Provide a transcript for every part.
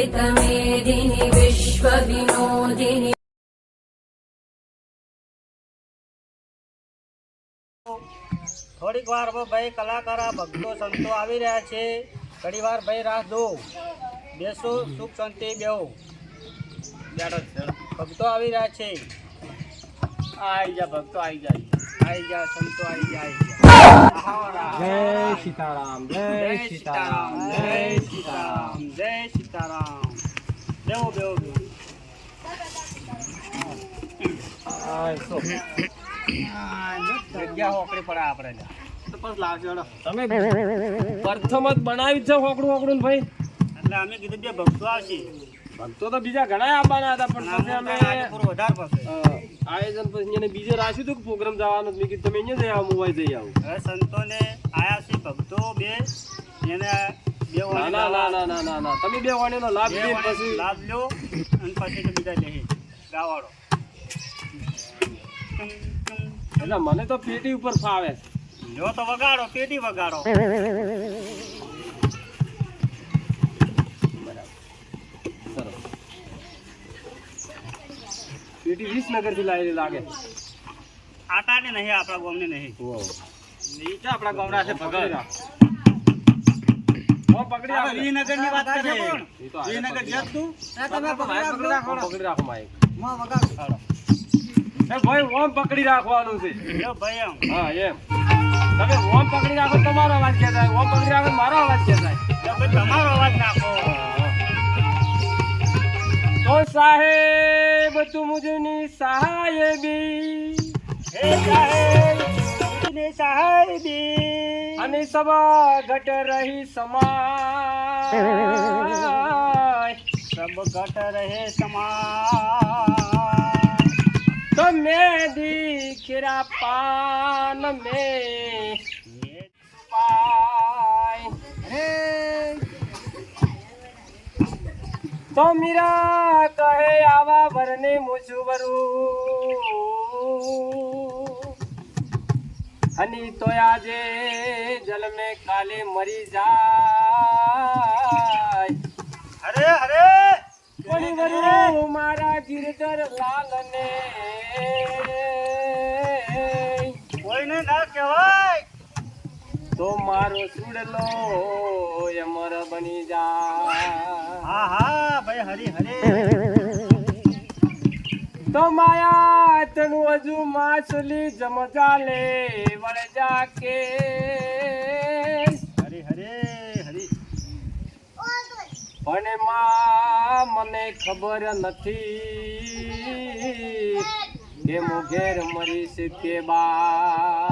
वेदमेदिनि विश्वविनोदिनि થોડીક વાર હવે ભાઈ કલાકાર આ ભક્તો સંતો આવી રહ્યા છે ઘણી વાર ભાઈ રાહ દો બેસો સુખ શાંતિ બેહો ભક્તો આવી રહ્યા છે આઈ જા ભક્તો આઈ જાય આવી જા સંતો આવી ગયા આવી ગયા આહારા. જય સીતારામ જય સીતારામ જય સીતારામ જય સીતારામ બેહો બેહો બેહો જગ્યા હોકડી પડે આપણે. તમે પ્રથમ જ બનાવી છે હોકડું હોકડું ભાઈ એટલે અમે કીધું બે ભક્તો આવશે ભક્તો તો બીજા ઘણા આવવાના હતા પણ પછી અમે વધારે અ, આયોજન પછી એને બીજે રાખ્યું હતું પ્રોગ્રામ જવાનું મેં કીધું તમે અહીંયા જઈ આવો મોબાઈલ જઈ આવું સંતોને આયા છે ભક્તો બે એને બે ના ના ના ના ના ના ના. તમે બે વાણીનો લાભ લઈને પછી. લાભ લ્યો અને પછી તો બીજા એટલે મને તો પેટી ઉપર ફાવે જો તો વગાડો પેટી વગાડો. પેટી વિસનગરથી લાવેલી લાગે. આટાને નહીં આપણા ગામને નહીં. નીચે આપણા ગમરા છે ભગત ઓ પકડી આપણે રાખો વિનગરની વાત કરે એ તો હારે વિનગર પકડી જત તું. તમે પકડી પકડી રાખો માઈક. માં વગાડો. એ ભાઈ ઓમ પકડી રાખવાનું છે. લ્યો ભાઈ આમ હા એમ. તમે ઓમ પકડી રાખો તો તમારો અવાજ કહેતા થાય? ઓમ પકડી રાખો તો મારો અવાજ કે થાય? લ્યો ભાઈ તમારો અવાજ નાખો. તો સાહેબ તું મુજની સહાયબી હે સાહેબ. ને સાહેબી. અને સવા ઘટ રહી સમાય. સબ ઘટ રહે સમાય. તમે દીખરા પાન મે પાય રે. તો મીરા કહે આવા વરને મુજુવરું. અને તો આજે જલ મે કાલે મરી જાય. અરે અરે! પણ વરું મારા ગિરધર લાલને કોઈને ના કહેવાય! તો મારો સુડલો અમર બની જાય. હા હા ભાઈ હરી હરે. તો માયા તનું હજુ માછલી જમજાલે વળજા કે હરે હરે હરે. પણ માં મને ખબર નથી કે હું ઘેર મરીશ કે બા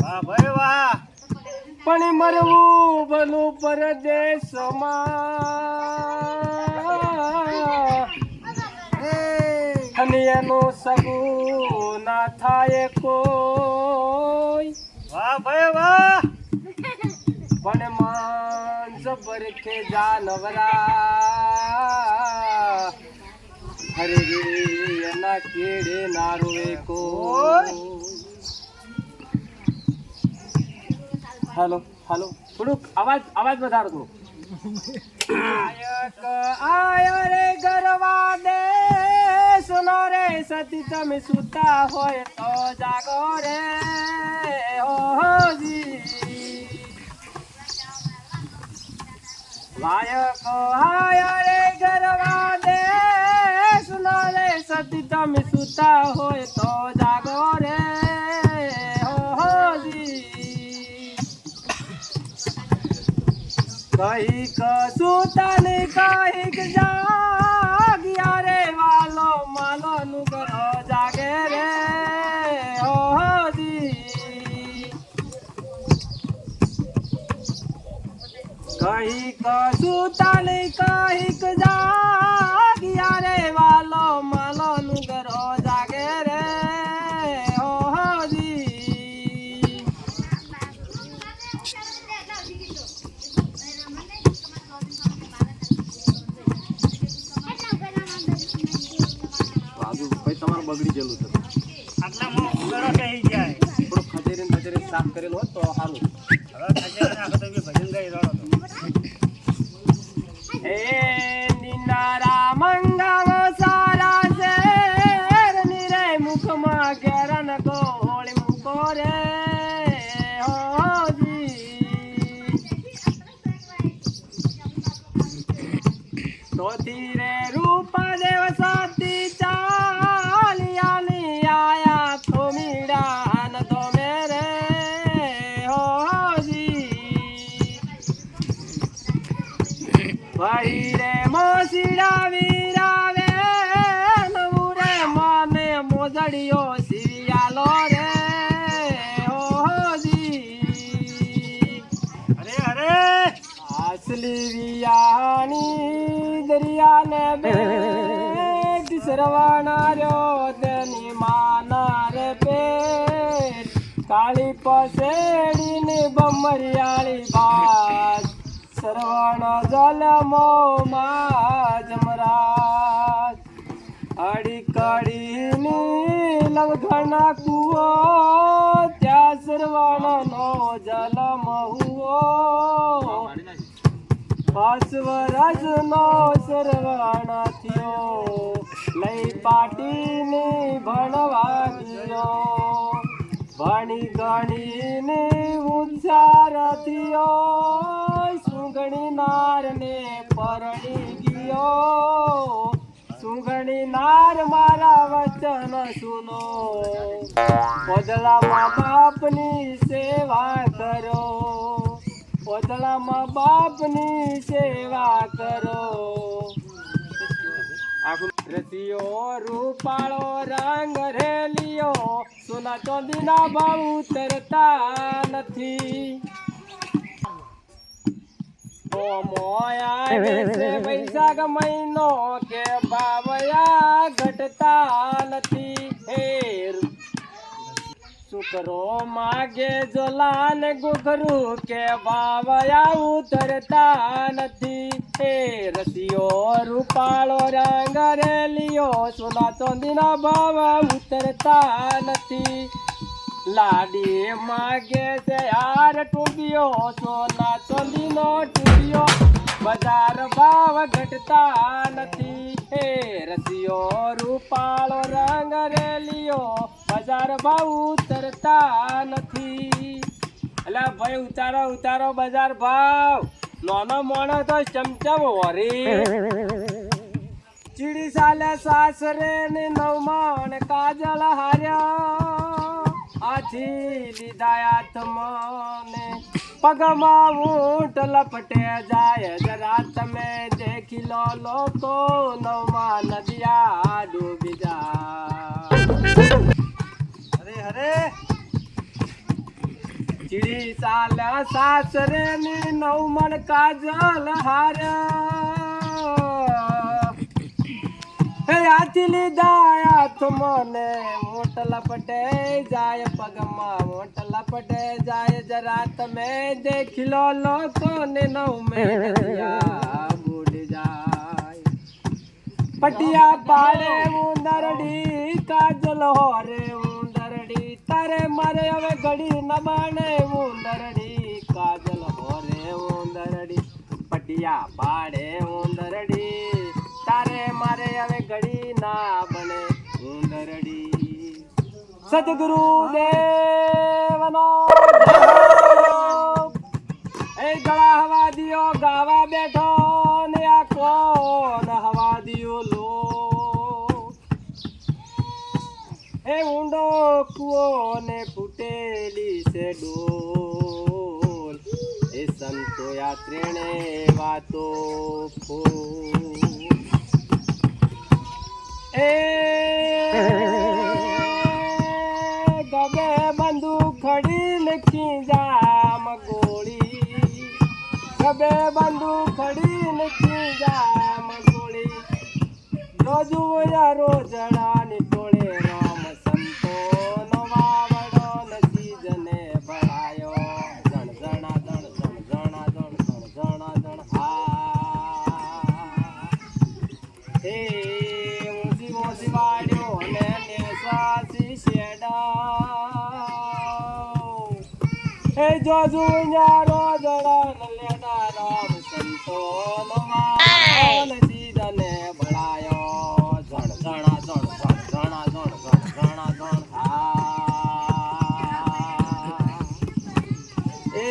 વાહ ભાઈ વાહ. પણ મરવું ભલું પરદેશમાં. એનું સગું ના થાય કોઈ વાહ ભાઈ વાહ. પણ માંસ પરખે જાનવરા. હરે એના કેડે નારો કોઈ. હેલો હાલો. થોડુંક અવાજ અવાજ વધારો થોડું આયક આયો રે ગરવા દે. સુનો રે સતી તમે સુતા હોય તો જાગો રે ઓહોજી લાયક હાય રે ગરવા દે સુનો રે સતી તમે સુતા હોય તો જાગો રે ઓહોજી કંઈક ને કંઈક જાગ્યા કંઈક સુતન કંઈક જાગ્યા રે વાલો માલો નું જાગે રે ઓહોજી બાજુ ભાઈ તમારું બગડી ગયેલું છે. આટલામાં ઉગાડો થઈ જાય. થોડું ખજેરી ને ખજેરી સાફ કરેલું હોત તો સારું હવે ખજેરીને નાખો તો ભજન ગાઈ દિનારા મંગાવો સારા શેર. ની રે મુખમાં કેરન ગોળ મૂકો રે. તોથી રે ભાઈ રે મોસીડા વીરાવે નવું રે મને મોજડીયો સિયાલો રે હોજી અરે અરે, આસલી વિયાની દરિયાને બેટ સરવાણાર્યો તેની માના રે પેટ. કાળી પસેડીને બમરિયાળી બાજ સરવણ જલમો માં જમરાજ અડી કડીની લંઘણા કુવો ત્યાં સરવણનો જલમ હુઓ. પાસવરજનો સરવણ થયો, લઈ પાટીની ભણવા ગયો. ભણી ગણીને ઉચ્ચાર થયો. સુગણી નારને પરણી ગયો. સુગણી નાર મારા વચન સુનો. પોદળામાં બાપની સેવા કરો. પોદળામાં બાપની સેવા કરો. રસિયો રૂપાળો રંગ રેલિયો સોના ચાંદીના ભાવ ઉતરતા નથી. વૈશાખ મહિનો કે બાવયા ઘટતા નથી હે શુક્રો માગે જોલાન ગુગરું કે બાવયા ઉતરતા નથી હે રસિયો રૂપાળો રંગ રેલિયો સોના ચાંદીના ભાવ ઉતરતા નથી લાડી માગે છે યાર ટૂંબિયો, સોના ચાંદીનો ટૂંબિયો. બજાર ભાવ ઘટતા નથી, હે રસિયો, રૂપાળો રંગ રેલિયો બજાર ભાવ ઉતરતા નથી. એટલે ભાઈ, ઉતારો ઉતારો બજાર ભાવ. નાનો મોણો તો ચમચમ વરી ચીડી સાલે સાસરે ને નવમાણ કાજલ હાર્યા. આથી લીધા હાથમાં પગમાં ઊંટ લપટે જાય. જરા તમે દેખી લો લોકો નવમા નદિયા ડૂબી જા અરે અરે ચીડી ચાલ્યા સાસરે ની નવમણ કાજલ હાર્યા હે હાથી લીધા હાથ મને મોટલા પટે જાય, પગમાં મોટ લપટે જાય. જરા તમે દેખી લો લોકો ને નવ બુડી જાય. પટિયા પાડે ઉંદરડી કાજલ હોરે ઉંદરડી તારે મારે હવે ઘડી ન બાણે ઉંદરડી કાજલ હોરે ઉંદરડી પટિયા પાડે ઉંદરડી સદગુરુ દેવનો એ ગળા હવા દિયો ગાવા બેઠો ને આ કોણ હવા દિયો લો એ ઊંડો કુઓ ને ફૂટેલી છે ડોલ એ સંતો યાત્રેણે વાતો ફૂલ એ ગબે બંદૂક ખડી લખી જામ ગોળી. ગબે બંદૂક ખડી લખી જામ ગોળી. રોજુ રોજડા ની ટોળે રામ સંતો. નો વાવડો નથી જને ભળાયો જણ જણા જણ જણ જણા જણ જણ જણા જણ હા. હે હે જોજુ જળન લેનારો સંતો નો વાવડો નથી જને ભળાયો જણ જણા જણ જણ જણા જણ જણ જણા જણ હા એ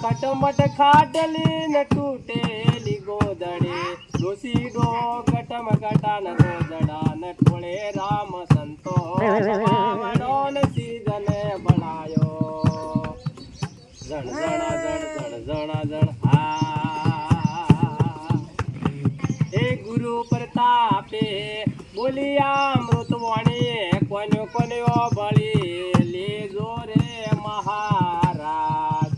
કટમટ ખાટલી ન તૂટેલી ગોદડે ડોસી ડો કટમ રોજડા ને જણ જણા જણ જણ જણા હા. ગુરુ પ્રતાપે બોલિયા અમૃત વાણી કોન્યો કોન્યો બળી લેજો રે મહારાજ.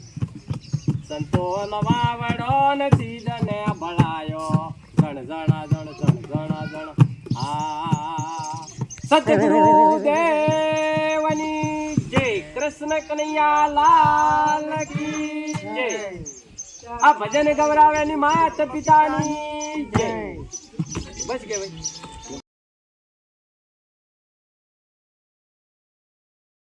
સંતો નવાવડો નથી જને ભળાયો. જણ જણા જણ જણ જણા જણ. આ સતગુરુ કૃષ્ણ કનૈયા લાલ કી જય. આ ભજન ગવરાવ્યાની માત પિતાની જય. બસ કે ભાઈ